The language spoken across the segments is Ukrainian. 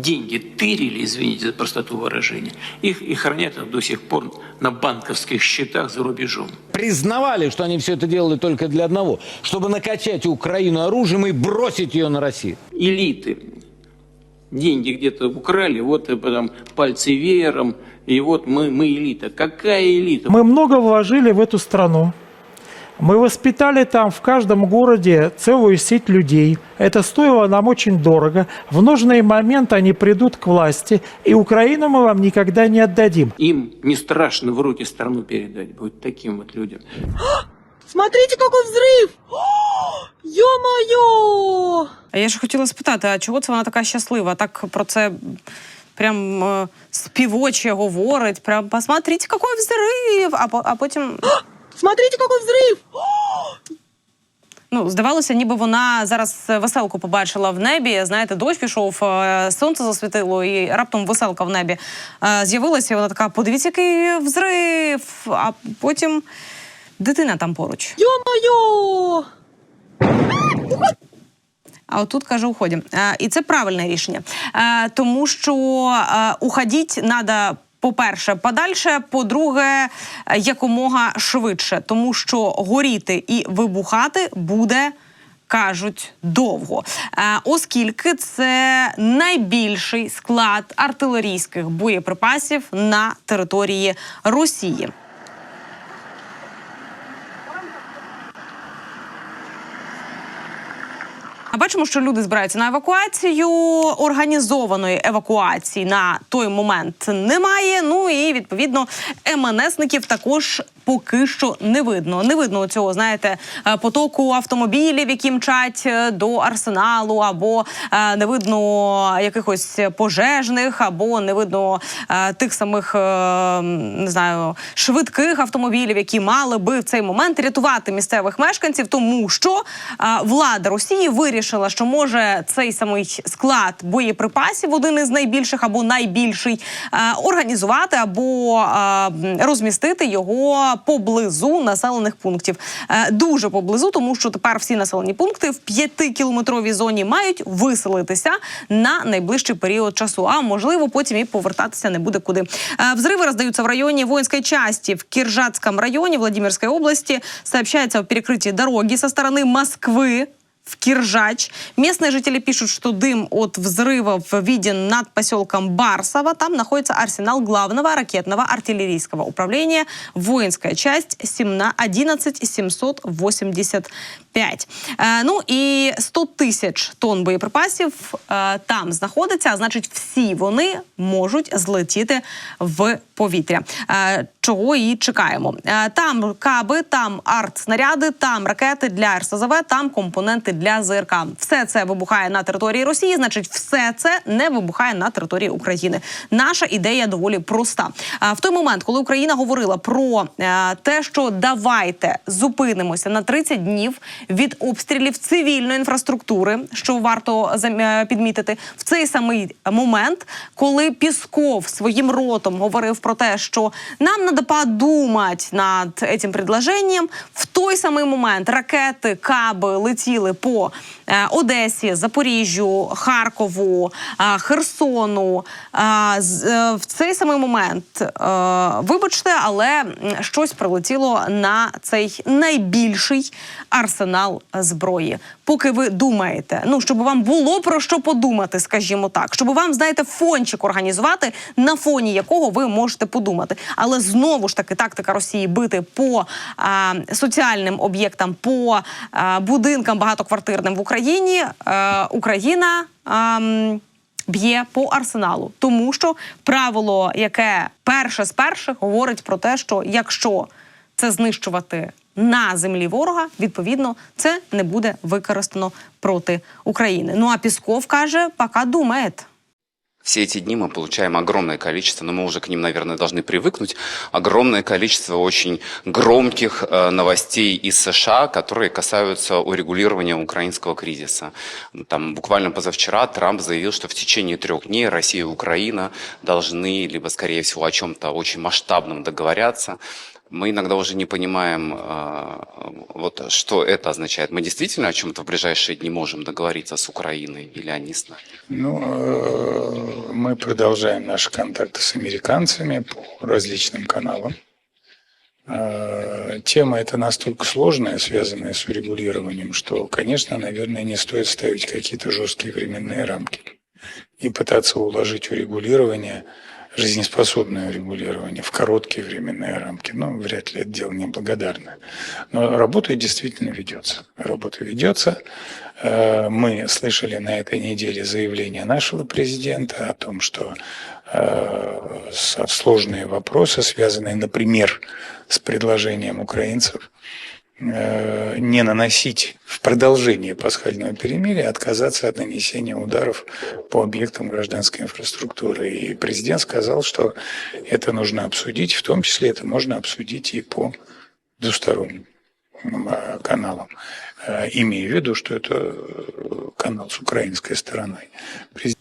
деньги тырили, извините за простоту выражения, их и хранят их до сих пор на банковских счетах за рубежом. признавали, что они все это делали только для одного, чтобы накачать Украину оружием и бросить ее на Россию. Элиты деньги где-то украли, вот потом пальцы веером, и вот мы, мы элита. Какая элита? Мы много вложили в эту страну. Мы воспитали там в каждом городе целую сеть людей. Это стоило нам очень дорого. В нужный момент они придут к власти, и Украину мы вам никогда не отдадим. Им не страшно в руки страну передать, будет таким вот людям. Смотрите, какой взрыв! О, Ё-моё! А я ж хотіла спитати, а чого це вона така щаслива? Так про це прям е, співоче говорить. Прям посмотрите, який взрив! А, по- а потім. Смотрите, какой взрыв! Ну, здавалося, ніби вона зараз веселку побачила в небі. Знаєте, дощ пішов, е, сонце засвітило, і раптом веселка в небі е, з'явилася. і Вона така: подивіться, який взрив. А потім дитина там поруч. Ё-моё! А отут каже, уходимо. Е, І це правильне рішення, Е, тому що е, уходіть треба. по-перше, подальше, по-друге, якомога швидше, тому що горіти і вибухати буде. Кажуть довго, Е, оскільки це найбільший склад артилерійських боєприпасів на території Росії. А бачимо, що люди збираються на евакуацію. Організованої евакуації на той момент немає. Ну і відповідно МНСників також поки що не видно. Не видно цього, знаєте, е, потоку автомобілів, які мчать е, до арсеналу, або е, не видно якихось пожежних, або не видно тих самих не знаю швидких автомобілів, які мали би в цей момент рятувати місцевих мешканців, тому що влада Росії вирішила, що може цей самий склад боєприпасів, один із найбільших або найбільший, організувати або розмістити його поблизу населених пунктів. Е, Дуже поблизу, тому що тепер всі населені пункти в п'ятикілометровій зоні мають виселитися на найближчий період часу. А можливо, потім і повертатися не буде куди. Е, Взрывы раздаются в районе воинской части в Киржатском районе Владимирской области. Сообщается о перекрытии дороги со стороны Москвы в Киржач. Местные жители пишут, что дым от взрывов виден над поселком Барсово. Там находится арсенал главного ракетного артиллерийского управления. Воинская часть 17 11 785. Е, ну і 100 тисяч тонн боєприпасів е, там знаходиться. А значить, всі вони можуть злетіти в повітря. Е, чого і чекаємо. Е, там каби, там арт-снаряди, там ракети для РСЗВ, там компоненти для ЗРК. Все це вибухає на території Росії. Значить, все це не вибухає на території України. Наша ідея доволі проста. А в той момент, коли Україна говорила про е, те, що давайте зупинимося на 30 днів від обстрілів цивільної інфраструктури, що варто е, підмітити, в цей самий момент, коли Пісков своїм ротом говорив про те, що нам треба подумати над цим предложенням, в той самий момент ракети, каби летіли по е, Одесі, Запоріжжю, Харкову, е, Херсону. Е, в цей самий момент, вибачте, але щось прилетіло на цей найбільший арсенал зброї. Поки ви думаєте, ну щоб вам було про що подумати, скажімо так, щоб вам знаєте фончик організувати, на фоні якого ви можете подумати. Але знову ж таки тактика Росії бити по а, соціальним об'єктам, по а, будинкам багатоквартирним в Україні. Е, Україна. Е, Б'є по арсеналу, тому що правило, яке перше з перших говорить про те, що якщо це знищувати на землі ворога, відповідно, це не буде використано проти України. Ну а Пісков каже, пока думає. Все эти дни мы получаем огромное количество, но мы уже к ним, наверное, должны привыкнуть, огромное количество очень громких э, новостей из США, которые касаются урегулирования украинского кризиса. Там буквально позавчера Трамп заявил, что в течение трех дней Россия и Украина должны, либо, скорее всего, о чем-то очень масштабном договорятся. Мы иногда уже не понимаем, э, вот что это означает. Мы действительно о чем-то в ближайшие дни можем договориться с Украиной или они с нами? Ну, э, Мы продолжаем наши контакты с американцами по различным каналам. Э, Тема эта настолько сложная, связанная с урегулированием, что, конечно, наверное, не стоит ставить какие-то жесткие временные рамки и пытаться уложить урегулирование, жизнеспособное урегулирование в короткие временные рамки. Ну, вряд ли это дело неблагодарное. Но работа действительно ведется. Работа ведется. Э, Мы слышали на этой неделе заявление нашего президента о том, что э, сложные вопросы, связанные, например, с предложением украинцев не наносить в продолжение пасхального перемирия, отказаться от нанесения ударов по объектам гражданской инфраструктуры. И президент сказал, что это нужно обсудить, в том числе это можно обсудить и по двусторонним э, каналам. Э, Имея в виду, что это э, канал с украинской стороной.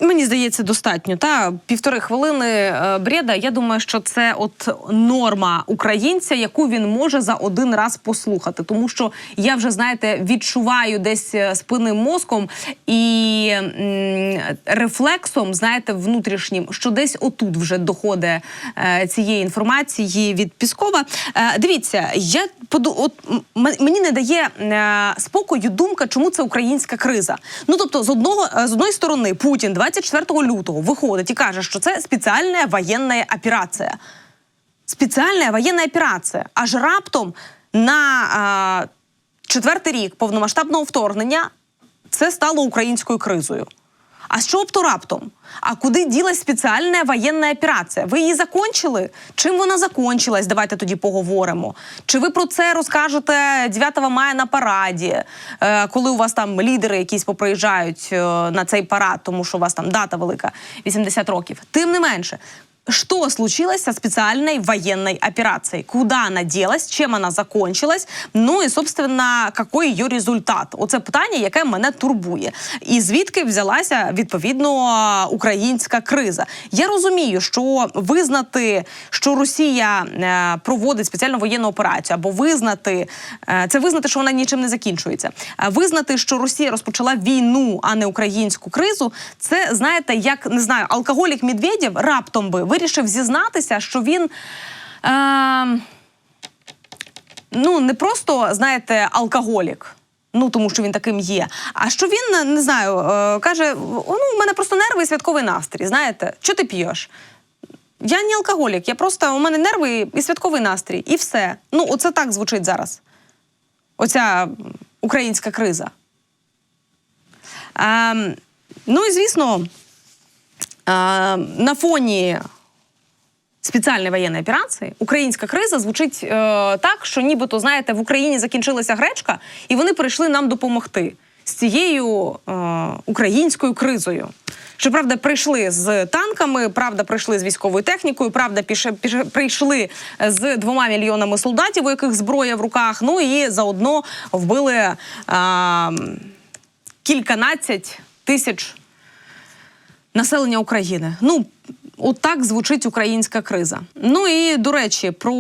Мені здається, достатньо. Та півтори хвилини е, бреда. Я думаю, що це от норма українця, яку він може за один раз послухати. Тому що я вже знаєте відчуваю десь е, спинним мозком і м, рефлексом, знаєте, внутрішнім, що десь отут вже доходить е, цієї інформації від Піскова. Е, дивіться, я поду, от м- мені не дає е, спокою думка, чому це українська криза. Ну тобто, з одного е, з одної сторони, Путін 24 лютого виходить і каже, що це спеціальна воєнна операція. Спеціальна воєнна операція. Аж раптом на е, четвертий рік повномасштабного вторгнення це стало українською кризою. А що б то раптом? А куди ділась спеціальна воєнна операція? Ви її закончили? Чим вона закончилась? Давайте тоді поговоримо. Чи ви про це розкажете 9 мая на параді, е, коли у вас там лідери якісь поприїжджають е, на цей парад, тому що у вас там дата велика 80 років. Тим не менше. Что случилось со специальной военной операцией? Куда она делась? Чим вона закончилась? Ну і собственно, какой її результат? Оце питання, яке мене турбує. І звідки взялася відповідно українська криза? Я розумію, що визнати, що Росія е, проводить спеціальну воєнну операцію, або визнати е, це визнати, що вона нічим не закінчується. Визнати, що Росія розпочала війну, а не українську кризу, це знаєте, як не знаю, алкоголік Медведєв раптом би вирішив зізнатися, що він. Е, ну, не просто, знаєте, алкоголік. Ну, тому що він таким є. А що він не знаю, е, каже: ну, у мене просто нерви і святковий настрій. Знаєте, що ти п'єш? Я не алкоголік, я просто у мене нерви і святковий настрій, і все. Ну, оце так звучить зараз. Оця українська криза. Ем, ну і звісно, е, на фоні спеціальної воєнної операції українська криза звучить е, так, що нібито, знаєте, в Україні закінчилася гречка, і вони прийшли нам допомогти з цією е, українською кризою. Щоправда, прийшли з танками, правда, прийшли з військовою технікою, правда, піше, піше, прийшли з двома мільйонами солдатів, у яких зброя в руках. Ну і заодно вбили е, кільканадцять тисяч населення України. Ну, от так звучить українська криза. Ну і до речі, про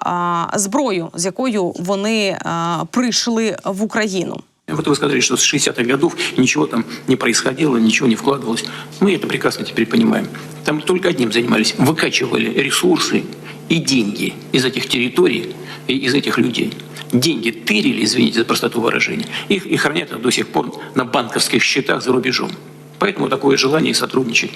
а, зброю, з якою вони а, прийшли в Україну. Вот вы сказали, что с 60-х годов ничего там не происходило, ничего не вкладывалось. Мы это прекрасно теперь понимаем. Там только одним занимались. Выкачивали ресурсы и деньги из этих территорий и из этих людей. Деньги тырили, извините за простоту выражения, их и хранят до сих пор на банковских счетах за рубежом. Поэтому такое желание сотрудничать.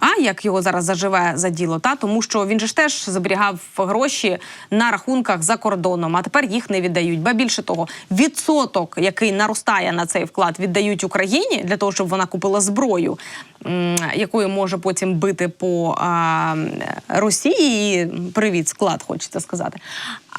а як його зараз заживе за діло? Та тому, що він же ж теж зберігав гроші на рахунках за кордоном, а тепер їх не віддають. Ба більше того, відсоток, який наростає на цей вклад, віддають Україні для того, щоб вона купила зброю, якою може потім бити по а, Росії. Привіт, склад, хочеться сказати.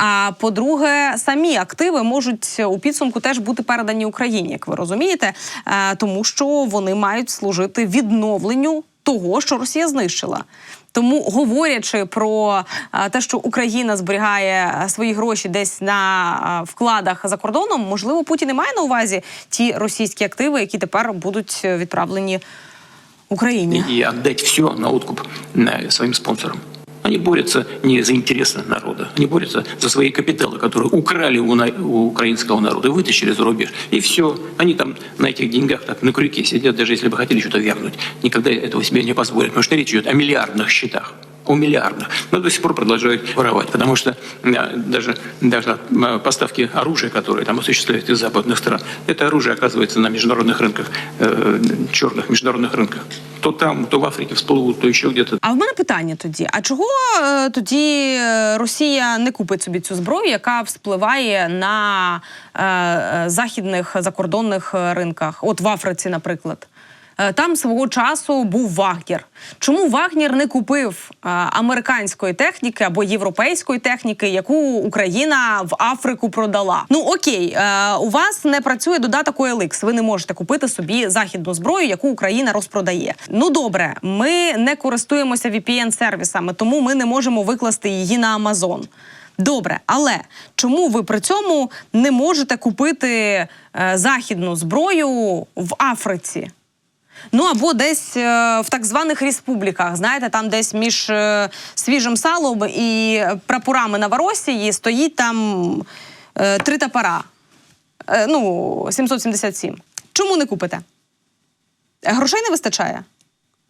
А по-друге, самі активи можуть у підсумку теж бути передані Україні, як ви розумієте, Е, тому що вони мають служити відновленню того, що Росія знищила. Тому, говорячи про е, те, що Україна зберігає е, свої гроші десь на вкладах за кордоном, можливо, Путін і має на увазі ті російські активи, які тепер будуть відправлені Україні. И отдать все на откуп своим спонсорам. Они борются не за интересы народа, они борются за свои капиталы, которые украли у, на- у украинского народа и вытащили за рубеж. И все. Они там на этих деньгах так на крюке сидят, даже если бы хотели что-то вернуть. Никогда этого себе не позволят, потому что речь идет о миллиардных счетах. О миллиардах. Но до сих пор продолжают воровать, потому что э, даже, даже э, поставки оружия, которые там осуществляют из западных стран, это оружие оказывается на международных рынках, э, черных международных рынках. То там, то в Африке всплывут, то еще где-то. А в мене питання тоді: а чого е, тоді е, Росія не купить собі цю зброю, яка вспливає на е, е, західних закордонних е, ринках? От в Африці, наприклад. Е, Там свого часу був Вагнер. Чому Вагнер не купив е, американської техніки або європейської техніки, яку Україна в Африку продала? Ну окей, е, у вас не працює додаток OLX, Ви не можете купити собі західну зброю, яку Україна розпродає. Ну добре, ми не користуємося VPN-сервісами, тому ми не можемо викласти її на Амазон. Добре, але чому ви при цьому не можете купити е, західну зброю в Африці? Ну або десь е, в так званих республіках, знаєте, там десь між е, свіжим салом і прапорами Новоросії стоїть там е, три топора. Ну, 777. Чому не купите? Грошей не вистачає?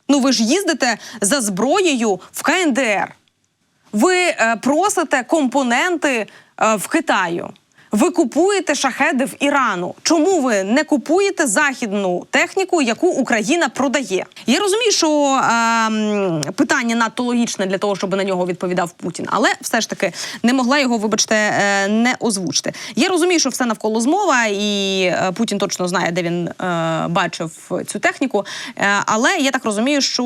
Ну, ви ж їздите за зброєю в КНДР. Ви просите компоненти в Китаю. Ви купуєте шахеди в Ірану. Чому ви не купуєте західну техніку, яку Україна продає? Я розумію, що е, питання надто логічне для того, щоб на нього відповідав Путін, але все ж таки не могла його, вибачте, е, не озвучити. Я розумію, що все навколо змова, і е, Путін точно знає, де він е, бачив цю техніку. Е, але я так розумію, що.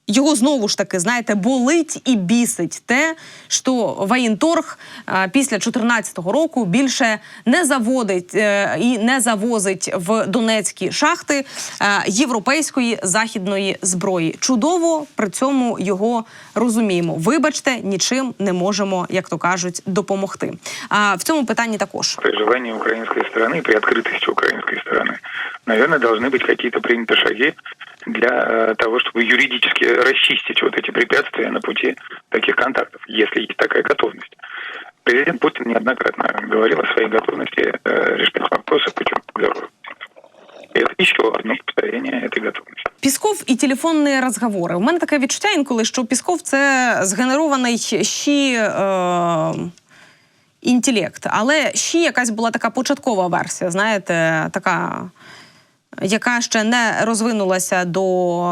м, його знову ж таки, знаєте, болить і бісить те, що воєнторг е, після 2014 року більше не заводить е, і не завозить в донецькі шахти е, європейської західної зброї. Чудово при цьому його розуміємо. Вибачте, нічим не можемо, як то кажуть, допомогти. А в цьому питанні також. при желании украинской стороны, при открытости украинской стороны, наверное, должны быть какие-то приняты шаги для э, того, чтобы юридически расчистить вот эти препятствия на пути таких контактов, если есть такая готовность. Президент Путин неоднократно говорил о своей готовности э, решать вопросы путем переговоров. И это еще одно повторение этой готовности. Пісков і телефонні розговори. У мене таке відчуття інколи, що Пісков це згенерований щі е, інтелект. Але щі якась була така початкова версія, знаєте, така, яка ще не розвинулася до.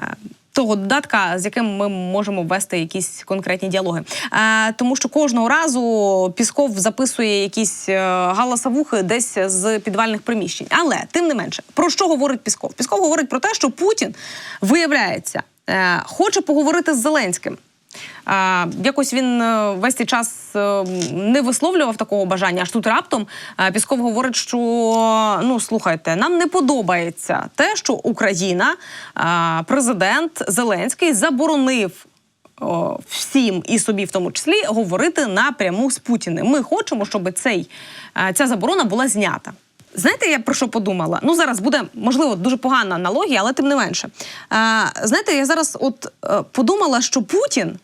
е, Того додатка, з яким ми можемо ввести якісь конкретні діалоги, е, тому що кожного разу Пісков записує якісь е, галасовухи десь з підвальних приміщень. Але тим не менше, про що говорить Пісков? Пісков говорить про те, що Путін виявляється, хоче поговорити з Зеленським. Якось він е, весь цей час е, не висловлював такого бажання. Аж тут раптом е, Пісков говорить, що ну слухайте, нам не подобається те, що Україна, президент Зеленський заборонив. Всім і собі в тому числі говорити напряму з Путіним. Ми хочемо, щоб цей, ця заборона була знята. Знаєте, я про що подумала? Ну зараз буде можливо дуже погана аналогія, але тим не менше. Знаєте, я зараз от подумала, що Путін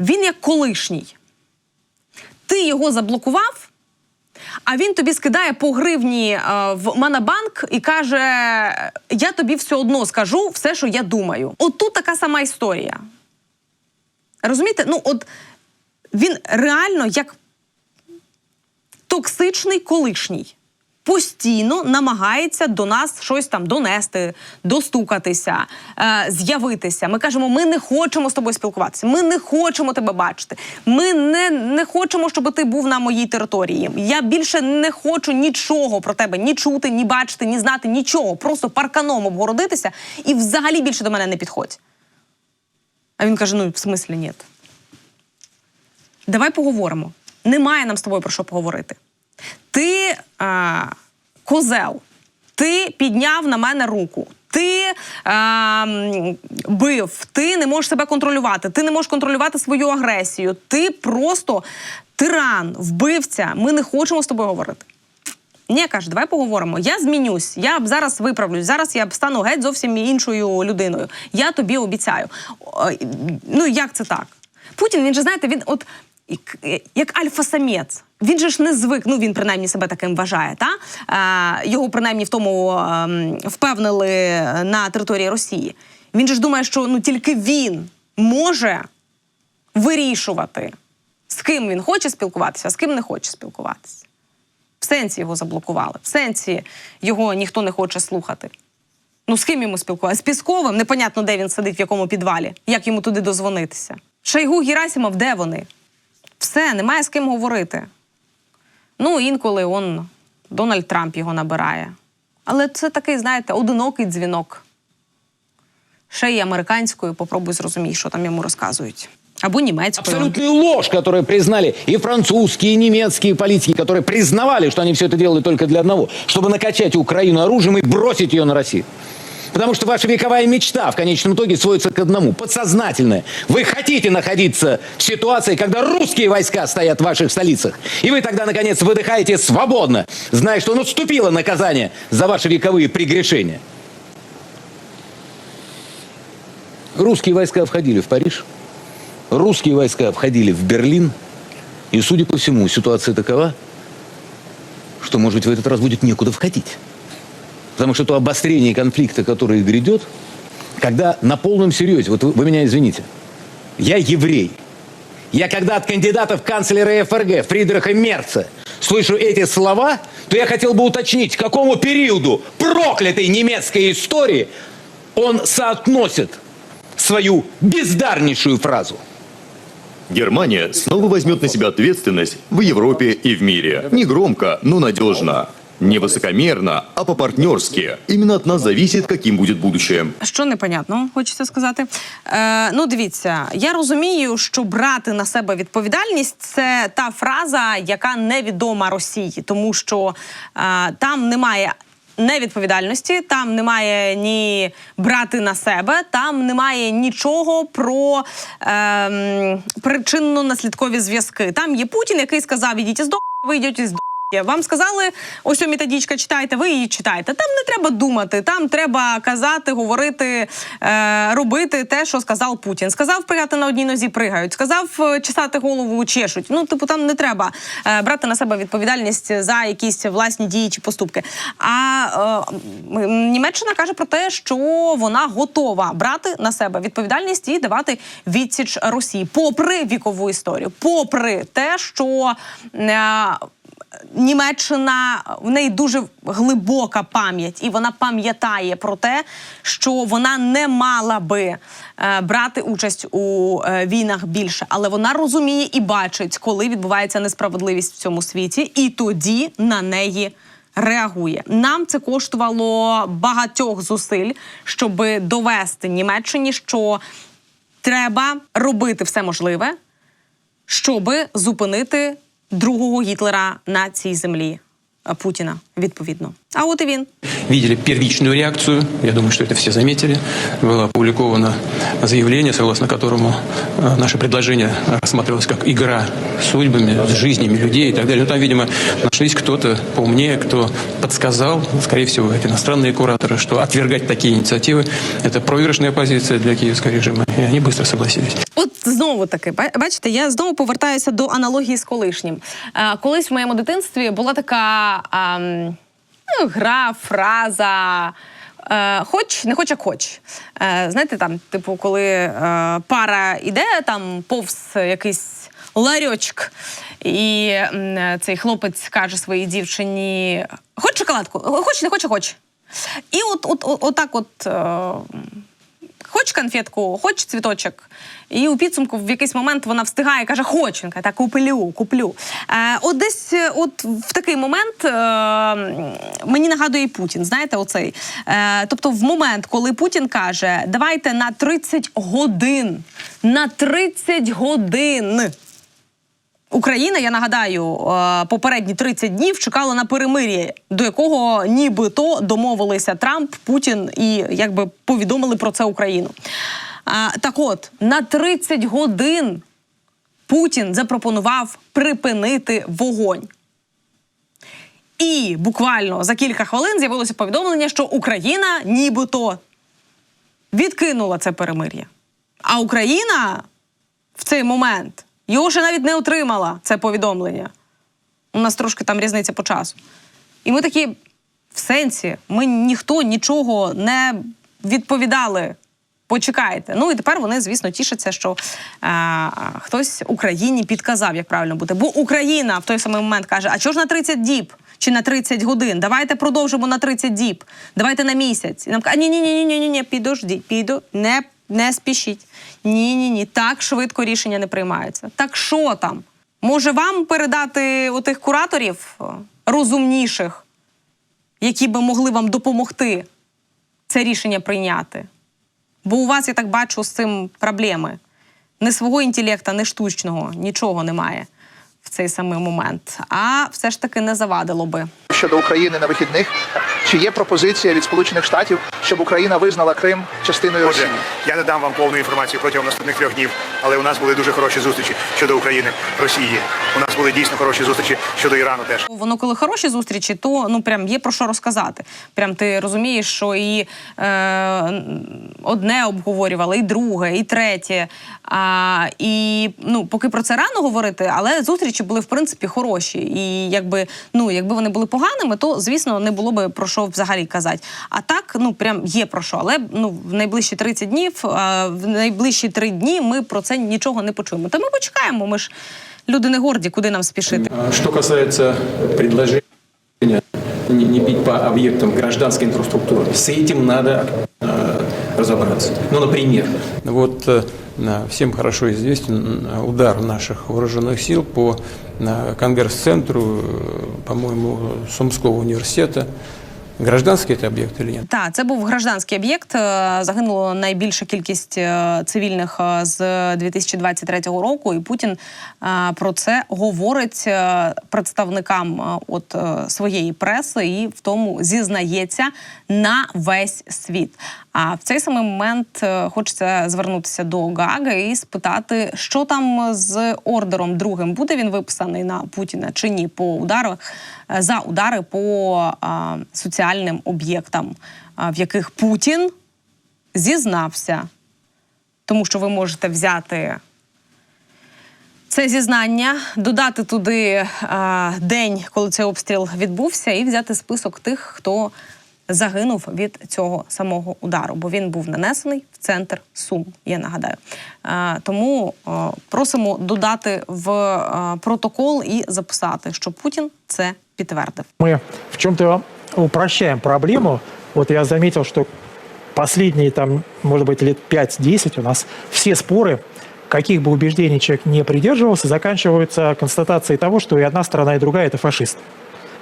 він як колишній. Ти його заблокував, а він тобі скидає по гривні е, в Монобанк і каже: Я тобі все одно скажу все, що я думаю. От тут така сама історія. Розумієте? Ну, от він реально як токсичний колишній. Постійно намагається до нас щось там донести, достукатися, е, з'явитися. Ми кажемо, ми не хочемо з тобою спілкуватися, ми не хочемо тебе бачити. Ми не, не хочемо, щоб ти був на моїй території. Я більше не хочу нічого про тебе ні чути, ні бачити, ні знати, нічого. Просто парканом обгородитися і взагалі більше до мене не підходь. А він каже: ну, в смислі, ні. Давай поговоримо. Немає нам з тобою про що поговорити. Ти а, козел, ти підняв на мене руку. Ти м, бив, ти не можеш себе контролювати, ти не можеш контролювати свою агресію. Ти просто тиран, вбивця. Ми не хочемо з тобою говорити. Ні, каже, давай поговоримо. Я змінюсь, я зараз виправлюсь. Зараз я стану геть зовсім іншою людиною. Я тобі обіцяю. Ну як це так? Путін, він же знаєте, він от як, як альфа-самець. Він же ж не звик, ну він принаймні себе таким вважає. Та? Е, його принаймні в тому ем, впевнили на території Росії. Він же ж думає, що ну тільки він може вирішувати, з ким він хоче спілкуватися, а з ким не хоче спілкуватися. В сенсі його заблокували, в сенсі його ніхто не хоче слухати. Ну, з ким йому спілкуватися? З Пісковим, непонятно, де він сидить, в якому підвалі, як йому туди дозвонитися. Шайгу Герасимов, де вони? Все, немає з ким говорити. Ну, інколи он Дональд Трамп його набирає. Але це такий, знаєте, одинокий дзвінок. Ще й американською, попробуй зрозумій, що там йому розказують. Або німецькою. Абсолютная ложь, которую признали и французские, и немецкие политики, которые признавали, что они все это делали только для одного, чтобы накачать Украину оружием и бросить ее на Россию. Потому что ваша вековая мечта в конечном итоге сводится к одному, подсознательная. Вы хотите находиться в ситуации, когда русские войска стоят в ваших столицах. И вы тогда, наконец, выдыхаете свободно, зная, что наступило наказание за ваши вековые прегрешения. Русские войска входили в Париж, русские войска входили в Берлин. И, судя по всему, ситуация такова, что, может быть, в этот раз будет некуда входить. Потому что то обострение конфликта, которое грядет, когда на полном серьезе, вот вы, вы меня извините, я еврей. Я когда от кандидатов в канцлера ФРГ Фридриха Мерца слышу эти слова, то я хотел бы уточнить, к какому периоду проклятой немецкой истории он соотносит свою бездарнейшую фразу. Германия снова возьмет на себя ответственность в Европе и в мире. Не громко, но надежно. Не высокомерно, а по-партнерски. Именно от нас зависит, каким будет будущее. Що непонятно, хочеться сказати. Е, ну, дивіться, я розумію, що брати на себе відповідальність це та фраза, яка невідома Росії, тому що е, там немає. Невідповідальності, там немає ні брати на себе, там немає нічого про ем, причинно-наслідкові зв'язки. Там є Путін, який сказав: ідіть з до ви йдете з до. Вам сказали, ось о методичка читайте, ви її читаєте. Там не треба думати, там треба казати, говорити, е, робити те, що сказав Путін. Сказав пригати на одній нозі, пригають. Сказав е, чесати голову, чешуть. Ну, типу, там не треба е, брати на себе відповідальність за якісь власні дії чи поступки. А е, Німеччина каже про те, що вона готова брати на себе відповідальність і давати відсіч Росії, попри вікову історію, попри те, що. Е, Німеччина в неї дуже глибока пам'ять, і вона пам'ятає про те, що вона не мала би е, брати участь у е, війнах більше, але вона розуміє і бачить, коли відбувається несправедливість в цьому світі, і тоді на неї. Реагує нам це коштувало багатьох зусиль, щоб довести Німеччині, що треба робити все можливе, щоб зупинити другого Гітлера на цій землі е, Путіна. Відповідно. А от і він. видели первичную реакцию, я думаю, что это все заметили. Было опубликовано заявление, согласно которому э, наше предложение рассматривалось как игра с судьбами, с жизнями людей и так далее. Но там, видимо, нашлись кто-то поумнее, кто подсказал, скорее всего, это иностранные кураторы, что отвергать такие инициативы – это проигрышная позиция для киевского режима. И они быстро согласились. От знову таки, ба- бачите, я знову повертаюся до аналогії з колишнім. Е, колись в моєму дитинстві була така ем, ну, гра, фраза. Е, хоч, не хоч, як хоч. Е, знаєте, там, типу, коли е, пара іде, там повз якийсь ларьочок, і цей хлопець каже своїй дівчині: Хоч шоколадку, хоч, не хоч, хоч. І от, от, от, отак от. Хоч конфетку, хоч цвіточок. І у підсумку в якийсь момент вона встигає каже: Хоч. Він каже, так, куплю, куплю. Е, от десь е, от в такий момент е, мені нагадує Путін. Знаєте, оцей. Е, тобто, в момент, коли Путін каже, давайте на 30 годин, на 30 годин. Україна, я нагадаю, е, попередні 30 днів чекала на перемир'я, до якого нібито домовилися Трамп, Путін і якби повідомили про це Україну. Так от, на 30 годин Путін запропонував припинити вогонь. І буквально за кілька хвилин з'явилося повідомлення, що Україна нібито відкинула це перемир'я. А Україна в цей момент його навіть не отримала це повідомлення. У нас трошки там різниця по часу. І ми такі в сенсі, ми ніхто нічого не відповідали. Почекайте. Ну і тепер вони, звісно, тішаться, що е, хтось Україні підказав, як правильно бути. Бо Україна в той самий момент каже: а чого ж на 30 діб чи на 30 годин? Давайте продовжимо на 30 діб, давайте на місяць. І нам кажуть, ні, ні, ні, ні, ні, ні, підождіть, піду, не, не спішіть. Ні, ні, ні, так швидко рішення не приймаються. Так що там? Може вам передати тих кураторів розумніших, які би могли вам допомогти це рішення прийняти? Бо у вас, я так бачу, з цим проблеми. Не свого інтелекта, ні штучного, нічого немає в цей самий момент. А все ж таки не завадило би. щодо України на вихідних. Чи є пропозиція від Сполучених Штатів, щоб Україна визнала Крим частиною Отже, Росії? я не дам вам повну інформацію протягом наступних трьох днів, але у нас були дуже хороші зустрічі щодо України, Росії. У нас були дійсно хороші зустрічі щодо Ірану теж. Воно коли хороші зустрічі, то ну прям є про що розказати. Прям ти розумієш, що і е, одне обговорювали, і друге, і третє. А, і ну, поки про це рано говорити, але зустрічі були в принципі хороші. І якби ну, якби вони були поганими, то звісно не було би про що взагалі казати. А так, ну прям є про що. Але ну в найближчі 30 днів, а, в найближчі три дні ми про це нічого не почуємо. Та ми почекаємо. Ми ж люди не горді, куди нам спішити. А Что касается предложения не, не бить по объектам гражданской инфраструктуры, с этим надо э, разобраться. Ну, например, вот э, на- всем хорошо известен э, удар наших вооруженных сил по э, Конгресс-центру, э, по-моему, Сумского университета. Гражданский это объект или нет? Так, це був гражданський об'єкт. Е, Загинуло найбільша кількість е, цивільних е, з 2023 року. І Путін е, про це говорить е, представникам е, от е, своєї преси і в тому зізнається на весь світ. А в цей самий момент е, хочеться звернутися до Гаги і спитати, що там з ордером другим буде він виписаний на Путіна чи ні по ударах е, за удари по а, соціальним об'єктам, в яких Путін зізнався, тому що ви можете взяти. Це зізнання, додати туди а, день, коли цей обстріл відбувся, і взяти список тих, хто загинув від цього самого удару, бо він був нанесений в центр Сум. Я нагадаю. А, тому а, просимо додати в а, протокол і записати, що Путін це підтвердив. Мы в чем-то упрощаем проблему. Вот я заметил, что последние, там, может быть, лет 5-10 у нас все споры, каких бы убеждений человек не придерживался, заканчиваются констатацией того, что и одна сторона, и другая – это фашист.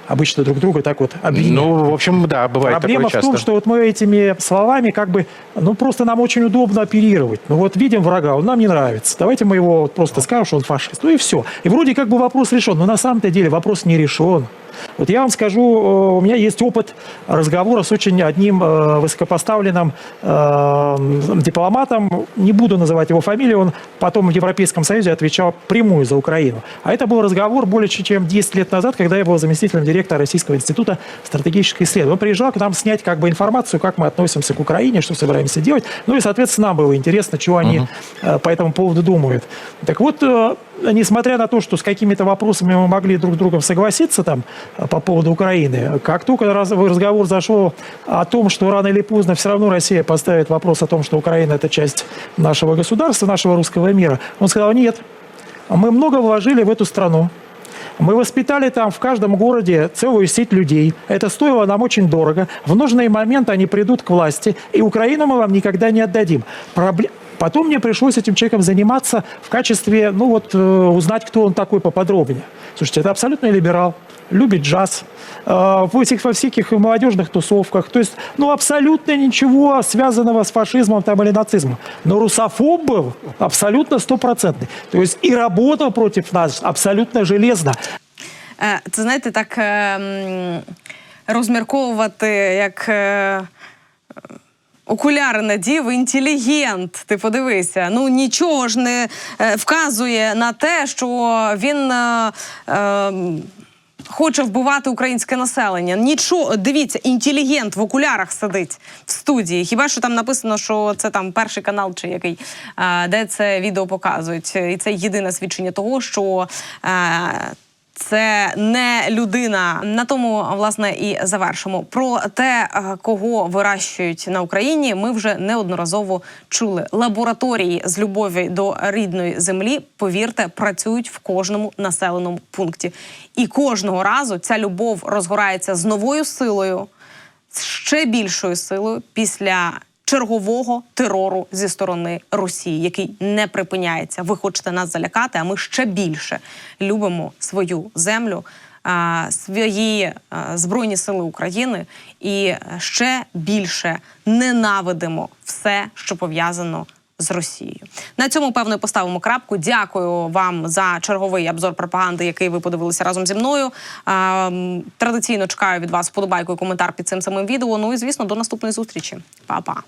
Обычно друг друга так вот обвиняют. Ну, в общем, да, бывает Проблема такое в том, часто. что вот мы этими словами как бы, ну просто нам очень удобно оперировать. Ну вот видим врага, он нам не нравится. Давайте мы его вот просто скажем, что он фашист. Ну и все. И вроде как бы вопрос решен, но на самом-то деле вопрос не решен. Вот я вам скажу, э, у меня есть опыт разговора с очень одним э, высокопоставленным э, дипломатом. Не буду называть его фамилию, он потом в Европейском Союзе отвечал прямую за Украину. А это был разговор более чем 10 лет назад, когда я был заместителем директора Российского института стратегических исследований. Он приезжал к нам снять как бы информацию, как мы относимся к Украине, что собираемся делать. Ну и, соответственно, нам было интересно, чего они э, по этому поводу думают. Так вот, несмотря на то, что с какими-то вопросами мы могли друг с другом согласиться там э, по поводу Украины, как только раз- разговор зашел о том, что рано или поздно все равно Россия поставит вопрос о том, что Украина это часть нашего государства, нашего русского мира, он сказал, нет, мы много вложили в эту страну. Мы воспитали там в каждом городе целую сеть людей. Это стоило нам очень дорого. В нужный момент они придут к власти, и Украину мы вам никогда не отдадим. Пробле- Потом мне пришлось этим человеком заниматься в качестве, ну вот, э, узнать, кто он такой поподробнее. Слушайте, это абсолютный либерал, любит джаз, э, в этих, во всяких молодежных тусовках. То есть, ну, абсолютно ничего связанного с фашизмом там, или нацизмом. Но русофоб был абсолютно стопроцентный. То есть и работал против нас абсолютно железно. Е, Це знаєте, так е, м, розмірковувати, як. Окуляри надів, інтелігент. Ти подивися. Ну нічого ж не е, вказує на те, що він е, е, хоче вбивати українське населення. Нічого, дивіться, інтелігент в окулярах сидить в студії. Хіба що там написано, що це там перший канал чи який, е, де це відео показують. І це єдине свідчення того, що. е, Це не людина. На тому власне і завершимо. Про те, е, кого вирощують на Україні, ми вже неодноразово чули. Лабораторії з любові до рідної землі, повірте, працюють в кожному населеному пункті. І кожного разу ця любов розгорається з новою силою, ще більшою силою після чергового терору зі сторони Росії, який не припиняється. Ви хочете нас залякати, а ми ще більше любимо свою землю. Свої збройні сили України і ще більше ненавидимо все, що пов'язано з Росією. На цьому певно поставимо крапку. Дякую вам за черговий обзор пропаганди, який ви подивилися разом зі мною. Традиційно чекаю від вас вподобайку і коментар під цим самим відео. Ну і звісно, до наступної зустрічі. Па-па.